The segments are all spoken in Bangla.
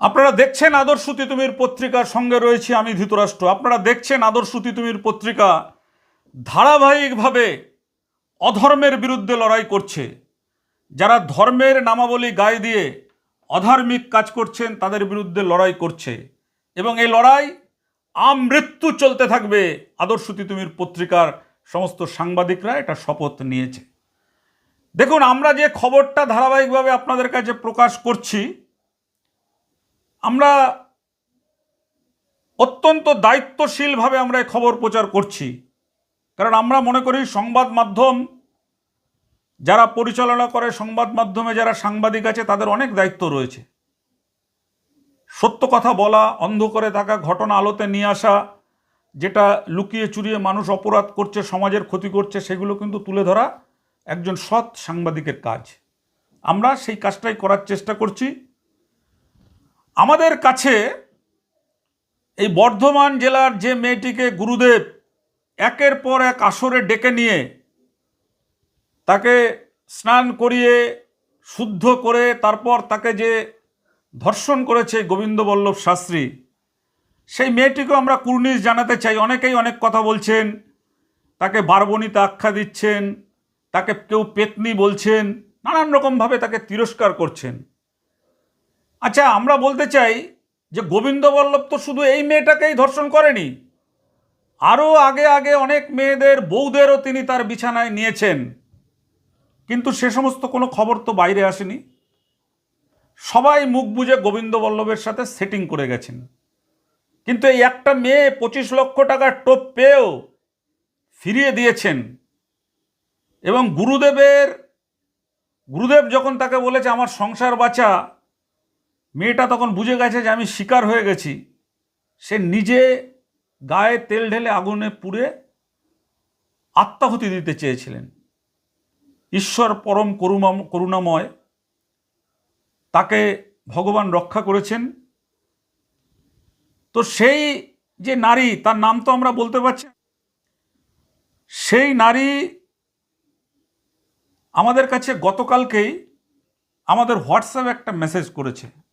আপনারা দেখছেন আদর্শ তিতুমির পত্রিকার সঙ্গে রয়েছি আমি ধৃতরাষ্ট্র। আপনারা দেখছেন আদর্শ তিতুমির পত্রিকা ধারাবাহিকভাবে অধর্মের বিরুদ্ধে লড়াই করছে। যারা ধর্মের নামাবলী গায়ে দিয়ে অধার্মিক কাজ করছেন, তাদের বিরুদ্ধে লড়াই করছে। এবং এই লড়াই আমৃত্যু চলতে থাকবে আদর্শ তিতুমির পত্রিকার সমস্ত সাংবাদিকরা, এটা শপথ নিয়েছে। দেখুন, আমরা যে খবরটা ধারাবাহিকভাবে আপনাদের কাছে প্রকাশ করছি আমরা অত্যন্ত দায়িত্বশীলভাবে আমরা খবর প্রচার করছি। কারণ আমরা মনে করি সংবাদ মাধ্যম, যারা পরিচালনা করে সংবাদ মাধ্যমে যারা সাংবাদিক আছে, তাদের অনেক দায়িত্ব রয়েছে। সত্য কথা বলা, অন্ধ করে থাকা, ঘটনা আলোতে নিয়ে আসা, যেটা লুকিয়ে চুরিয়ে মানুষ অপরাধ করছে, সমাজের ক্ষতি করছে, সেগুলো কিন্তু তুলে ধরা একজন সৎ সাংবাদিকের কাজ। আমরা সেই কাজটাই করার চেষ্টা করছি। আমাদের কাছে এই বর্ধমান জেলার যে মেয়েটিকে গুরুদেব একের পর এক আসরে ডেকে নিয়ে তাকে স্নান করিয়ে শুদ্ধ করে তারপর তাকে যে ধর্ষণ করেছে গোবিন্দবল্লভ শাস্ত্রী, সেই মেয়েটিকেও আমরা কুর্নিশ জানাতে চাই। অনেকেই অনেক কথা বলছেন, তাকে বারবনিতে আখ্যা দিচ্ছেন, তাকে কেউ পেতনি বলছেন, নানান রকমভাবে তাকে তিরস্কার করছেন। আচ্ছা আমরা বলতে চাই যে গোবিন্দ বল্লভ তো শুধু এই মেয়েটাকেই ধর্ষণ করেনি আরও আগে আগে অনেক মেয়েদের বৌদেরও তিনি তার বিছানায় নিয়েছেন, কিন্তু সে সমস্ত কোনো খবর তো বাইরে আসেনি। সবাই মুখ বুঝে গোবিন্দ বল্লভের সাথে সেটিং করে গেছেন। কিন্তু এই একটা মেয়ে পঁচিশ লক্ষ টাকার টোপ পেয়েও ফিরিয়ে দিয়েছেন এবং গুরুদেবের, গুরুদেব যখন তাকে বলেছে, আমার সংসার বাঁচা মেয়েটা তখন বুঝে গেছে যে আমি শিকার হয়ে গেছি। সে নিজে গায়ে তেল ঢেলে আগুনে পুড়ে আত্মাহুতি দিতে চেয়েছিলেন। ঈশ্বর পরম করুণা করুণাময়। তাকে ভগবান রক্ষা করেছেন। তো সেই যে নারী, তার নাম তো আমরা বলতে পারছি সেই নারী আমাদের কাছে গতকালকেই আমাদের হোয়াটসঅ্যাপে একটা মেসেজ করেছে।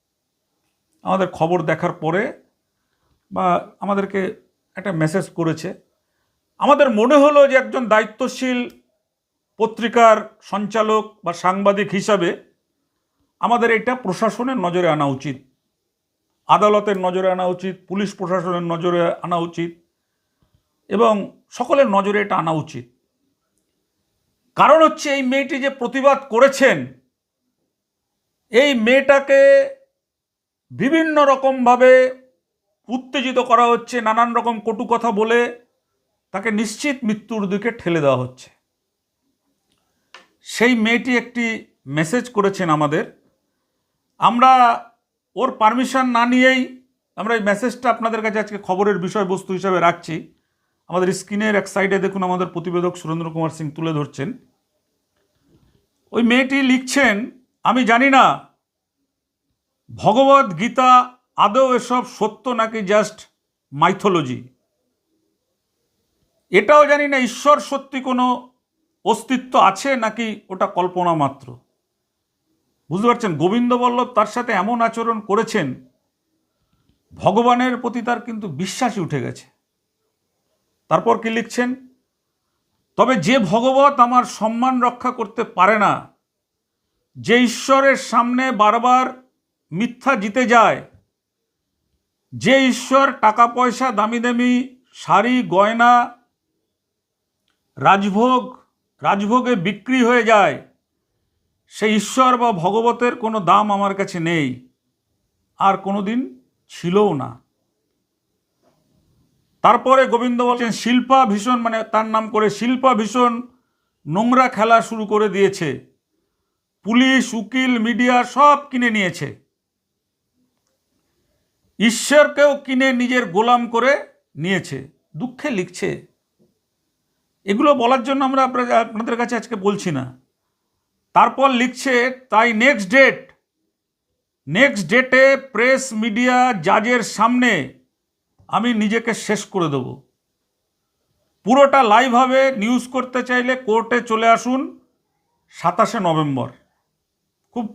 আমাদের খবর দেখার পরে বা আমাদেরকে একটা মেসেজ করেছে। আমাদের মনে হলো যে একজন দায়িত্বশীল পত্রিকার সঞ্চালক বা সাংবাদিক হিসাবে আমাদের এটা প্রশাসনের নজরে আনা উচিত। আদালতের নজরে আনা উচিত, পুলিশ প্রশাসনের নজরে আনা উচিত এবং সকলের নজরে এটা আনা উচিত। কারণ হচ্ছে এই মেয়েটি যে প্রতিবাদ করেছেন, এই মেয়েটাকে বিভিন্ন রকমভাবে উত্তেজিত করা হচ্ছে, নানান রকম কটু কথা বলে তাকে নিশ্চিত মৃত্যুর দিকে ঠেলে দেওয়া হচ্ছে। সেই মেয়েটি একটি মেসেজ করেছেন আমাদের। আমরা ওর পারমিশন না নিয়েই আমরা এই মেসেজটা আপনাদের কাছে আজকে খবরের বিষয়বস্তু হিসাবে রাখছি। আমাদের স্ক্রিনের এক সাইডে দেখুন আমাদের প্রতিবেদক সুরেন্দ্র কুমার সিং তুলে ধরছেন। ওই মেয়েটি লিখছেন, আমি জানি না ভগবত গীতা, আদৌ এসব সত্য নাকি জাস্ট মাইথোলজি এটাও জানি না, ঈশ্বর সত্যি কোনো অস্তিত্ব আছে নাকি ওটা কল্পনা মাত্র? বুঝতে পারছেন? গোবিন্দ বল্লভ তার সাথে এমন আচরণ করেছেন, ভগবানের প্রতি তার কিন্তু বিশ্বাসই উঠে গেছে। তারপর কি লিখছেন? তবে যে ভগবত আমার সম্মান রক্ষা করতে পারে না, যে ঈশ্বরের সামনে বারবার মিথ্যা জিতে যায়। যে ঈশ্বর টাকা পয়সা দামি দামি শাড়ি, গয়না, রাজভোগ, রাজভোগে বিক্রি হয়ে যায় সেই ঈশ্বর বা ভগবতের কোনো দাম আমার কাছে নেই, আর কোনো দিন ছিলও না। তারপরে গোবিন্দ বলছেন, শিল্পা ভীষণ মানে তার নাম করে, শিল্পা ভীষণ নোংরা খেলা শুরু করে দিয়েছে। পুলিশ, উকিল, মিডিয়া সব কিনে নিয়েছে। ঈশ্বরকেও কিনে নিজের গোলাম করে নিয়েছে, দুঃখে লিখছে। এগুলো বলার জন্য আমরা আপনাদের কাছে আজকে বলছি না। তারপর লিখছে, তাই নেক্সট ডেট নেক্সট ডেটে প্রেস মিডিয়া জাজের সামনে আমি নিজেকে শেষ করে দেব। পুরোটা লাইভ হবে নিউজ করতে চাইলে কোর্টে চলে আসুন সাতাশে নভেম্বর। খুব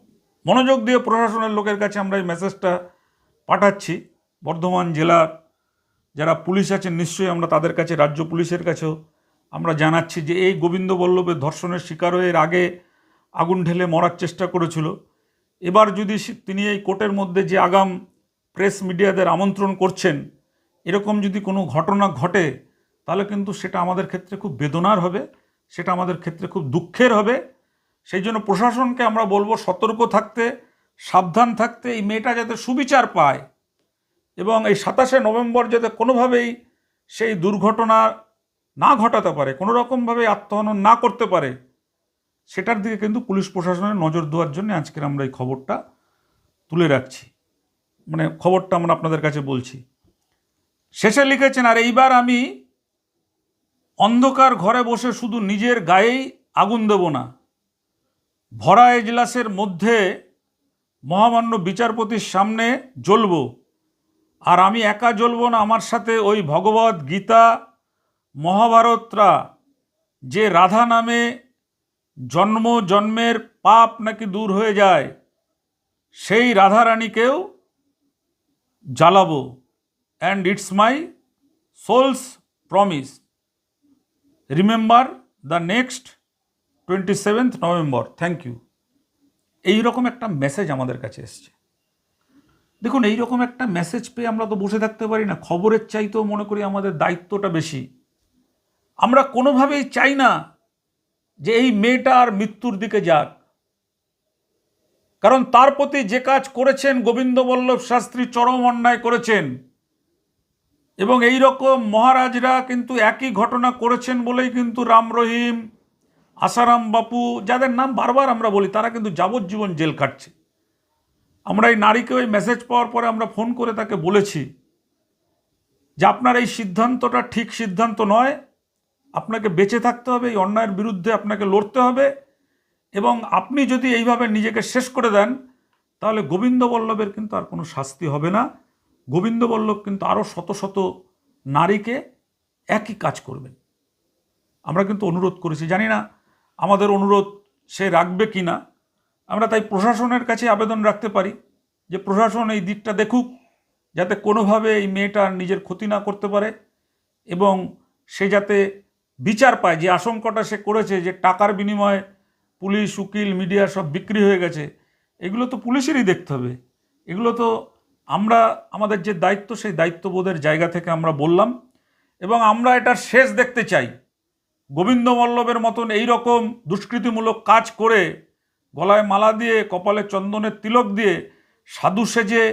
মনোযোগ দিয়ে প্রশাসনের লোকের কাছে আমরা এই মেসেজটা পাঠাচ্ছি। বর্ধমান জেলার যারা পুলিশ আছেন, নিশ্চয়ই আমরা তাদের কাছে, রাজ্য পুলিশের কাছেও আমরা জানাচ্ছি যে এই গোবিন্দ বল্লভের ধর্ষণের শিকার হয়ে এর আগে আগুন ঢেলে মরার চেষ্টা করেছিল। এবার যদি তিনি এই কোর্টের মধ্যে যে আগাম প্রেস মিডিয়াদের আমন্ত্রণ করছেন, এরকম যদি কোনো ঘটনা ঘটে, তাহলে কিন্তু সেটা আমাদের ক্ষেত্রে খুব বেদনার হবে, সেটা আমাদের ক্ষেত্রে খুব দুঃখের হবে। সেই জন্য প্রশাসনকে আমরা বলব সতর্ক থাকতে সাবধান থাকতে এই মেয়েটা যাতে সুবিচার পায় এবং এই সাতাশে নভেম্বর যাতে কোনোভাবেই সেই দুর্ঘটনা না ঘটাতে পারে কোনো রকমভাবে আত্মহনন না করতে পারে, সেটার দিকে কিন্তু পুলিশ প্রশাসনের নজর দেওয়ার জন্য আজকের আমরা এই খবরটা তুলে রাখছি। মানে খবরটা আমরা আপনাদের কাছে বলছি। শেষে লিখেছেন, আর এইবার আমি অন্ধকার ঘরে বসে শুধু নিজের গায়েই আগুন দেব না। ভরা এজলাসের মধ্যে মহামান্য বিচারপতির সামনে জ্বলব। আর আমি একা জ্বলব না, আমার সাথে ওই ভগবত গীতা, মহাভারতরা, যে রাধা নামে জন্ম, জন্মের পাপ নাকি দূর হয়ে যায়, সেই রাধারানীকেও জ্বালাবো। And it's my soul's promise remember the next twenty seventh November thank you এইরকম একটা মেসেজ আমাদের কাছে এসছে। দেখুন এই রকম একটা মেসেজ পেয়ে আমরা তো বসে থাকতে পারি না। খবরের চাইতেও মনে করি আমাদের দায়িত্বটা বেশি। আমরা কোনোভাবেই চাই না যে এই মেয়েটা আর মৃত্যুর দিকে যাক। কারণ তার প্রতি যে কাজ করেছেন গোবিন্দ বল্লভ শাস্ত্রী চরম অন্যায় করেছেন। এবং এই রকম মহারাজরা কিন্তু একই ঘটনা করেছেন বলেই কিন্তু রাম রহিম আসারাম বাপু, যাদের নাম বারবার আমরা বলি, তারা কিন্তু যাবজ্জীবন জেল কাটছে আমরা এই নারীকে ওই মেসেজ পাওয়ার পরে আমরা ফোন করে তাকে বলেছি যে, আপনার এই সিদ্ধান্তটা ঠিক সিদ্ধান্ত নয়। আপনাকে বেঁচে থাকতে হবে, এই অন্যায়ের বিরুদ্ধে আপনাকে লড়তে হবে এবং আপনি যদি এইভাবে নিজেকে শেষ করে দেন, তাহলে গোবিন্দ বল্লভের কিন্তু আর কোনো শাস্তি হবে না। গোবিন্দ বল্লভ কিন্তু আরও শত শত নারীকে একই কাজ করবেন। আমরা কিন্তু অনুরোধ করেছি, জানি না আমাদের অনুরোধ, সে রাখবে কি না? আমরা তাই প্রশাসনের কাছে আবেদন রাখতে পারি যে প্রশাসন এই দিকটা দেখুক, যাতে কোনোভাবে এই মেয়েটা নিজের ক্ষতি না করতে পারে এবং সে যাতে বিচার পায় যে আশঙ্কাটা সে করেছে যে টাকার বিনিময়ে পুলিশ, উকিল, মিডিয়া সব বিক্রি হয়ে গেছে, এগুলো তো পুলিশেরই দেখতে হবে। এগুলো তো আমরা, আমাদের যে দায়িত্ব, সেই দায়িত্ববোধের জায়গা থেকে আমরা বললাম এবং আমরা এটার শেষ দেখতে চাই। গোবিন্দ মল্লবের মতন এই রকম দুষ্কৃতিমূলক কাজ করে গলায় মালা দিয়ে, কপালে চন্দনের তিলক দিয়ে সাধু সেজে,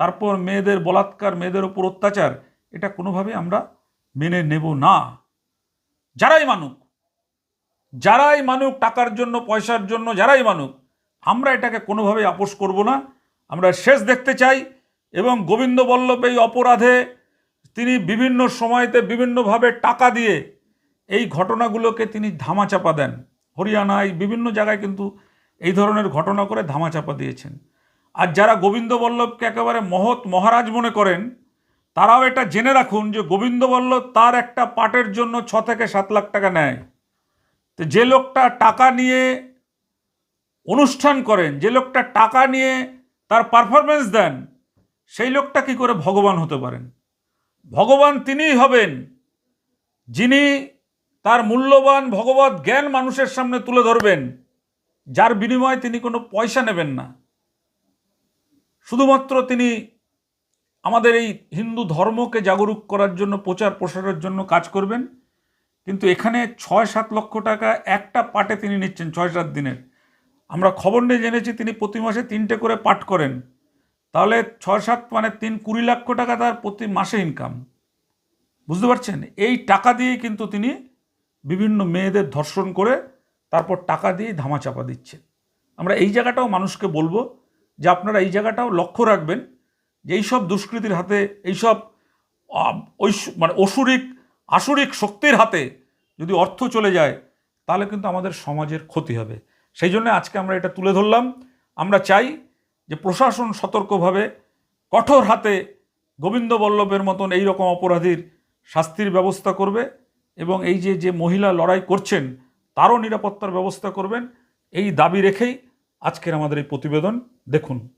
তারপর মেয়েদের বলাৎকার, মেয়েদের ওপর অত্যাচার, এটা কোনোভাবে আমরা মেনে নেব না। যারাই মানুক যারাই মানুক টাকার জন্য, পয়সার জন্য, যারাই মানুক, আমরা এটাকে কোনোভাবেই আপোষ করব না। আমরা শেষ দেখতে চাই এবং গোবিন্দ বল্লভ এই অপরাধে তিনি বিভিন্ন সময়তে বিভিন্নভাবে টাকা দিয়ে এই ঘটনাগুলোকে তিনি ধামাচাপা দেন। হরিয়ানায় বিভিন্ন জায়গায় কিন্তু এই ধরনের ঘটনা করে ধামাচাপা দিয়েছেন। আর যারা গোবিন্দ বল্লভকে একেবারে মহৎ মহারাজ মনে করেন, তারাও এটা জেনে রাখুন যে গোবিন্দ বল্লভ তার একটা পাটের জন্য ছ থেকে সাত লাখ টাকা নেয়। তো যে লোকটা টাকা নিয়ে অনুষ্ঠান করেন, যে লোকটা টাকা নিয়ে তার পারফরমেন্স দেন, সেই লোকটা কি করে ভগবান হতে পারেন? ভগবান তিনিই হবেন যিনি তার মূল্যবান ভগবত জ্ঞান মানুষের সামনে তুলে ধরবেন, যার বিনিময়ে তিনি কোনো পয়সা নেবেন না। শুধুমাত্র তিনি আমাদের এই হিন্দু ধর্মকে জাগরুক করার জন্য, প্রচার প্রসারের জন্য কাজ করবেন, কিন্তু এখানে ছয় সাত লক্ষ টাকা একটা পাটে তিনি নিচ্ছেন ছয় সাত দিনের। আমরা খবর নিয়ে জেনেছি তিনি প্রতি মাসে তিনটে করে পাঠ করেন। তাহলে ছয় সাত মানে তিন কুড়ি লক্ষ টাকা তার প্রতি মাসে ইনকাম বুঝতে পারছেন? এই টাকা দিয়েই কিন্তু তিনি বিভিন্ন মেয়েদের ধর্ষণ করে তারপর টাকা দিয়ে ধামাচাপা দিচ্ছে। আমরা এই জায়গাটাও মানুষকে বলব যে আপনারা এই জায়গাটাও লক্ষ্য রাখবেন যে এইসব দুষ্কৃতির হাতে, এইসব মানে অসুরিক, আসুরিক শক্তির হাতে যদি অর্থ চলে যায়, তাহলে কিন্তু আমাদের সমাজের ক্ষতি হবে। সেই জন্য আজকে আমরা এটা তুলে ধরলাম। আমরা চাই যে প্রশাসন সতর্কভাবে কঠোর হাতে গোবিন্দ বল্লভের মতন এই রকম অপরাধীর শাস্তির ব্যবস্থা করবে। এবং এই যে যে মহিলা লড়াই করছেন, তারও নিরাপত্তার ব্যবস্থা করবেন, এই দাবি রেখেই আজকের আমাদের এই প্রতিবেদন। দেখুন।